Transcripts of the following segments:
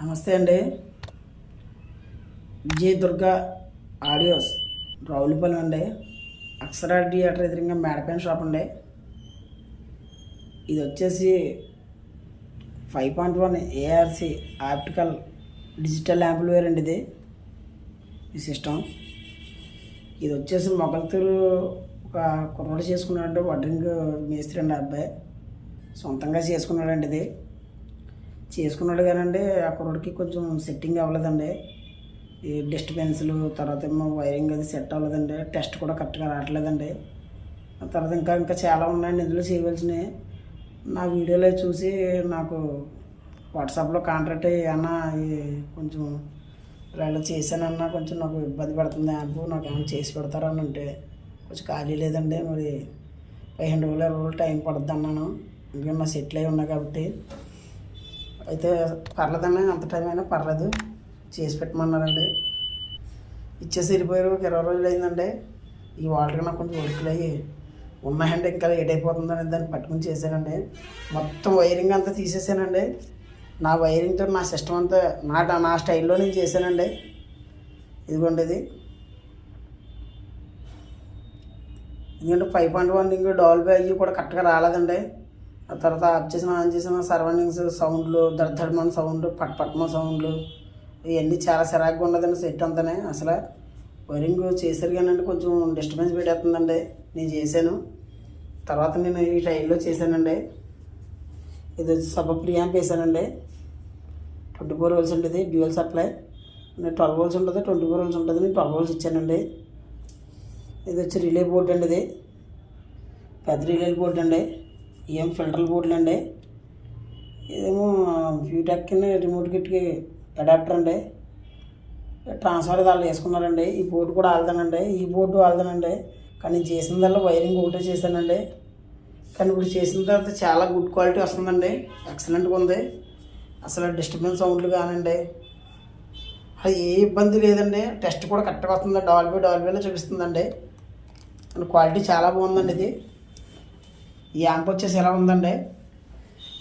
నమస్తే అండి. జే దుర్గా ఆడియోస్. రావులపల్లి అండి. అక్షరా థియేటర్ ఎదురుగా మేడపైన షాప్ అండి. ఇది వచ్చేసి five point one ARC optical digital amplifier అండి ఇది. ఈ సిస్టమ్. ఇది వచ్చేసి మొగల్తూరు ఒక కుర్రోడు చేసుకున్నాడు వడ్రింగ్ మేస్త్రి అండి అబ్బాయి. సొంతంగా చేసుకున్నాడండి ఇది. చేసుకున్నాడు కానండి ఆ కుర్రోడికి కొంచెం సెట్టింగ్ అవ్వలేదండి. ఈ డిస్టర్బెన్స్లు తర్వాత ఏమో వైరింగ్ అది సెట్ అవ్వలేదండి. టెస్ట్ కూడా కరెక్ట్గా రావట్లేదండి. తర్వాత ఇంకా ఇంకా చాలా ఉన్నాయండి. ఇందులో చేయవలసినవి. నా వీడియోలో చూసి నాకు వాట్సాప్లో కాంట్రాక్ట్ ఏమన్నా కొంచెం ఇలా చేశానన్నా కొంచెం నాకు ఇబ్బంది పడుతుంది యాప్ నాకు ఏమైనా చేసి పెడతారా అని అంటే కొంచెం ఖాళీ లేదండి. మరి పదిహేను రోజులు ఇరవై రోజులు టైం పడుద్ది అన్నాను. ఇంకా నా సెటిల్ అయి ఉన్నా కాబట్టి. అయితే పర్లేదండి అంత టైం అయినా పర్లేదు. చేసి పెట్టమన్నారండి. ఇచ్చేసి వెళ్ళిపోయారు ఒక ఇరవై రోజులు అయిందండి. ఈ వాటర్ నాకు కొంచెం వర్క్లు అయ్యి ఉన్నాయండి ఇంకా లేట్ అయిపోతుందని దాన్ని పట్టుకుని చేశానండి. మొత్తం వైరింగ్ అంతా తీసేసానండి. నా వైరింగ్తో నా సిస్టమ్ అంతా నా నా స్టైల్లో నేను చేశానండి. ఇదిగోండి ఇది. ఎందుకంటే ఫైవ్ పాయింట్ వన్ ఇంకో డాల్బీ అయ్యి కూడా కరెక్ట్గా రాలేదండి. తర్వాత ఆఫ్ చేసిన ఆన్ చేసిన సరౌండింగ్స్ సౌండ్లు దడదడమని సౌండ్ పట్పట్మ సౌండ్లు ఇవన్నీ చాలా సిరాగ్గా ఉన్నదండి సెట్ అంతానే. అసలు వైరింగ్ చేశారు కానండి కొంచెం డిస్టర్బెన్స్ పెట్టేస్తుందండి. నేను చేశాను. తర్వాత నేను ఈ టైంలో చేశానండి. ఇది వచ్చి సబ ప్రియాంప్ వేసానండి ట్వంటీ ఫోర్ హోల్స్ ఉంటుంది డ్యూయల్ సప్లై నేను ట్వెల్వ్ హోల్స్ ఉంటుంది ట్వంటీ ఫోర్ హోల్స్ ఉంటుంది నేను ట్వెల్వ్ హోల్స్ ఇచ్చానండి. ఇది వచ్చి రిలే బోర్డు అండి ఇది. పెద్ద రిలే బోర్డు అండి. ఏం ఫిల్టర్ బోర్డులు అండి ఇదేమో ఫ్యూటెక్ రిమోట్ కిట్కి అడాప్టర్ అండి. ట్రాన్స్ఫర్ వాళ్ళు వేసుకున్నారండి. ఈ బోర్డు కూడా ఆల్దానండి ఈ బోర్డు ఆల్దానండి కానీ చేసిందల్లా వైరింగ్ ఒకటే చేశానండి. కానీ ఇప్పుడు చేసిన తర్వాత చాలా గుడ్ క్వాలిటీ వస్తుందండి. ఎక్సలెంట్గా ఉంది. అసలు డిస్టర్బెన్స్ సౌండ్లు కానండి. అది ఏ ఇబ్బంది లేదండి. టెస్ట్ కూడా కరెక్ట్గా వస్తుంది డాల్బీ డాల్బీలో చూపిస్తుందండి. క్వాలిటీ చాలా బాగుందండి ఇది. ఈ యాంప్ వచ్చేసి ఎలా ఉందండి?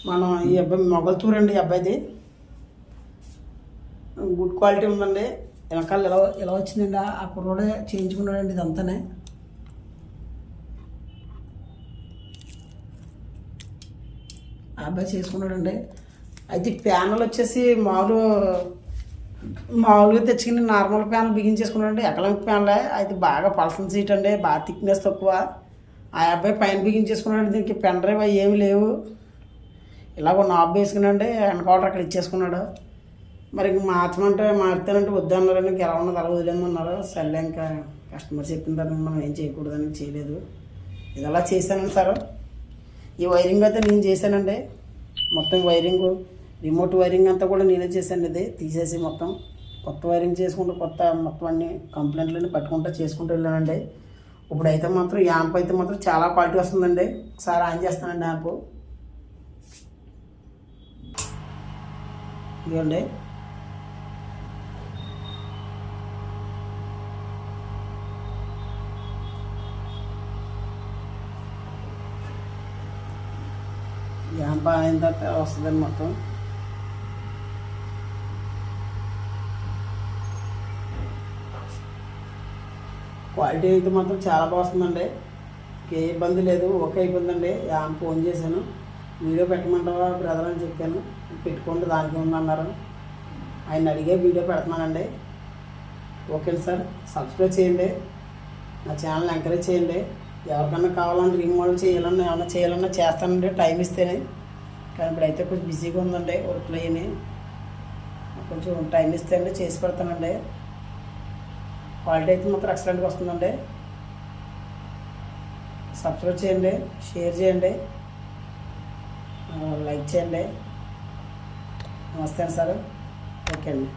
మనం ఈ అబ్బాయి మొగల్తూరు అండి ఈ అబ్బాయిది. గుడ్ క్వాలిటీ ఉందండి. వెనకాల ఎలా ఎలా వచ్చిందండి? ఆ- కుర్రోడే చేయించుకున్నాడండి ఇదంతానే. ఆ అబ్బాయి చేసుకున్నాడండి. అయితే ప్యానల్ వచ్చేసి మామూలు మామూలుగా తెచ్చుకుని నార్మల్ ప్యానల్ బిగించేసుకున్నాడండి. ఎకలమిక్ ప్యానలే. అయితే బాగా పల్సన్ సీట్ అండి. బాగా థిక్నెస్ తక్కువ. ఆ అబ్బాయి పైన బిగించేసుకున్నాడు దీనికి పెన్ డ్రైవ్ అవి ఏమి లేవు. ఇలాగ నాబ్ వేసుకున్నాండి వెనకాలర్ అక్కడ ఇచ్చేసుకున్నాడు. మరి మార్చమంటే మారుతానంటే వద్దన్నారని ఇంకా ఎలా ఉన్నది అలా వదిలేమన్నారు సర్లే ఇంకా కస్టమర్ చెప్పిన తర్వాత మనం ఏం చేయకూడదని చేయలేదు. ఇది అలా చేశానండి సార్. ఈ వైరింగ్ అయితే నేను చేశానండి. మొత్తం వైరింగ్ రిమోట్ వైరింగ్ అంతా కూడా నేనే చేశాను ఇది. తీసేసి మొత్తం కొత్త వైరింగ్ చేసుకుంటూ కొత్త మొత్తం అన్ని కంప్లైంట్లన్నీ పట్టుకుంటూ చేసుకుంటూ వెళ్ళానండి. ఇప్పుడైతే మాత్రం యాంప్ అయితే మాత్రం చాలా క్వాలిటీ వస్తుందండి. ఒకసారి ఆన్ చేస్తానండి యాంప్. ఇదిగోండి. యాంప్ అయిన తర్వాత వస్తుందండి మొత్తం. క్వాలిటీ అయితే మాత్రం చాలా బాగుందండి ఏ ఇబ్బంది లేదు ఓకే అయిపోయిందండి. యాంప్ ఫోన్ చేశాను. వీడియో పెట్టమంటావా బ్రదర్ అని చెప్పాను. పెట్టుకోండి దానికి ఉందన్నారు ఆయన అడిగే వీడియో పెడుతున్నానండి. ఓకే సార్ సబ్స్క్రైబ్ చేయండి. నా ఛానల్ ఎంకరేజ్ చేయండి. ఎవరికన్నా కావాలంటే రీమోడల్ చేయాలన్నా ఏమన్నా చేయాలన్నా చేస్తానండి టైం ఇస్తేనే. కానీ ఇప్పుడైతే కొంచెం బిజీగా ఉందండి వర్క్లో అయ్యి కొంచెం టైం ఇస్తేనే చేసి పెడతానండి. క్వాలిటీ అయితే మాత్రం ఎక్సలెంట్గా వస్తుందండి. సబ్స్క్రైబ్ చేయండి షేర్ చేయండి లైక్ చేయండి. నమస్తే అండి సార్. ఓకే అండి.